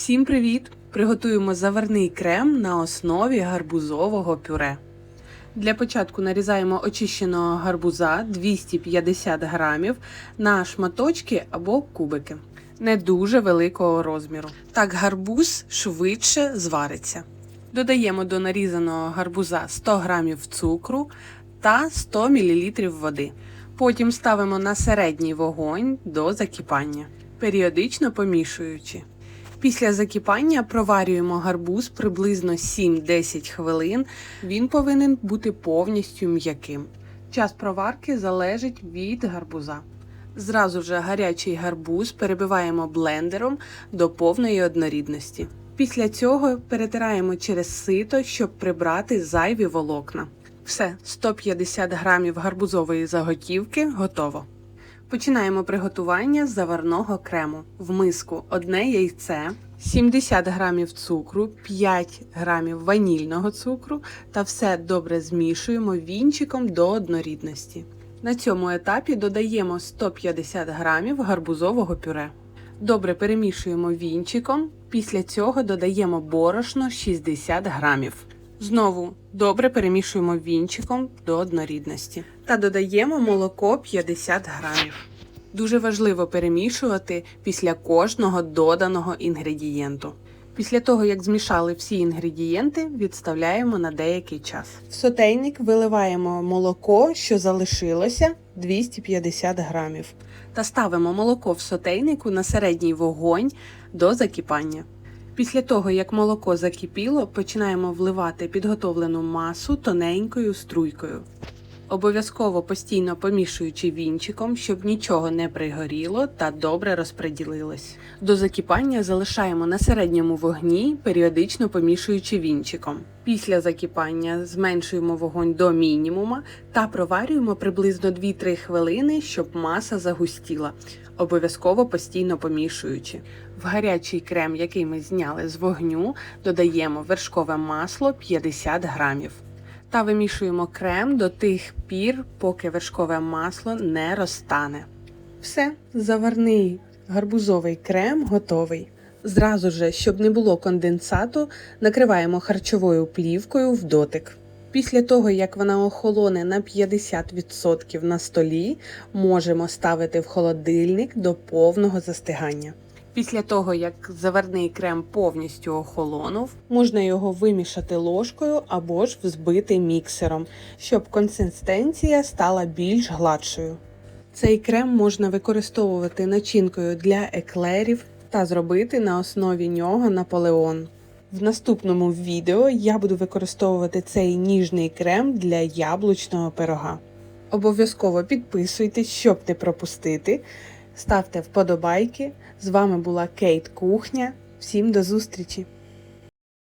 Всім привіт! Приготуємо заварний крем на основі гарбузового пюре. Для початку нарізаємо очищеного гарбуза 250 грамів на шматочки або кубики не дуже великого розміру. Так гарбуз швидше звариться. Додаємо до нарізаного гарбуза 100 грамів цукру та 100 мл води. Потім ставимо на середній вогонь до закипання, періодично помішуючи. Після закипання проварюємо гарбуз приблизно 7-10 хвилин. Він повинен бути повністю м'яким. Час проварки залежить від гарбуза. Зразу же гарячий гарбуз перебиваємо блендером до повної однорідності. Після цього перетираємо через сито, щоб прибрати зайві волокна. Все, 150 грамів гарбузової заготівки готово. Починаємо приготування заварного крему. В миску одне яйце, 70 грамів цукру, 5 грамів ванільного цукру та все добре змішуємо вінчиком до однорідності. На цьому етапі додаємо 150 грамів гарбузового пюре. Добре перемішуємо вінчиком, після цього додаємо борошно 60 грамів. Знову добре перемішуємо вінчиком до однорідності та додаємо молоко 50 грамів. Дуже важливо перемішувати після кожного доданого інгредієнту. Після того, як змішали всі інгредієнти, відставляємо на деякий час. В сотейник виливаємо молоко, що залишилося 250 грамів, та ставимо молоко в сотейнику на середній вогонь до закипання. Після того, як молоко закипіло, починаємо вливати підготовлену масу тоненькою струйкою. Обов'язково постійно помішуючи вінчиком, щоб нічого не пригоріло та добре розподілилось. До закипання залишаємо на середньому вогні, періодично помішуючи вінчиком. Після закипання зменшуємо вогонь до мінімума та проварюємо приблизно 2-3 хвилини, щоб маса загустіла, обов'язково постійно помішуючи. В гарячий крем, який ми зняли з вогню, додаємо вершкове масло 50 грамів та вимішуємо крем до тих пір, поки вершкове масло не розтане. Все, заварний гарбузовий крем готовий. Зразу же, щоб не було конденсату, накриваємо харчовою плівкою в дотик. Після того, як вона охолоне на 50% на столі, можемо ставити в холодильник до повного застигання. Після того, як заварний крем повністю охолонув, можна його вимішати ложкою або ж взбити міксером, щоб консистенція стала більш гладшою. Цей крем можна використовувати начинкою для еклерів та зробити на основі нього наполеон. В наступному відео я буду використовувати цей ніжний крем для яблучного пирога. Обов'язково підписуйтесь, щоб не пропустити. Ставте вподобайки. З вами була Кейт Кухня. Всім до зустрічі!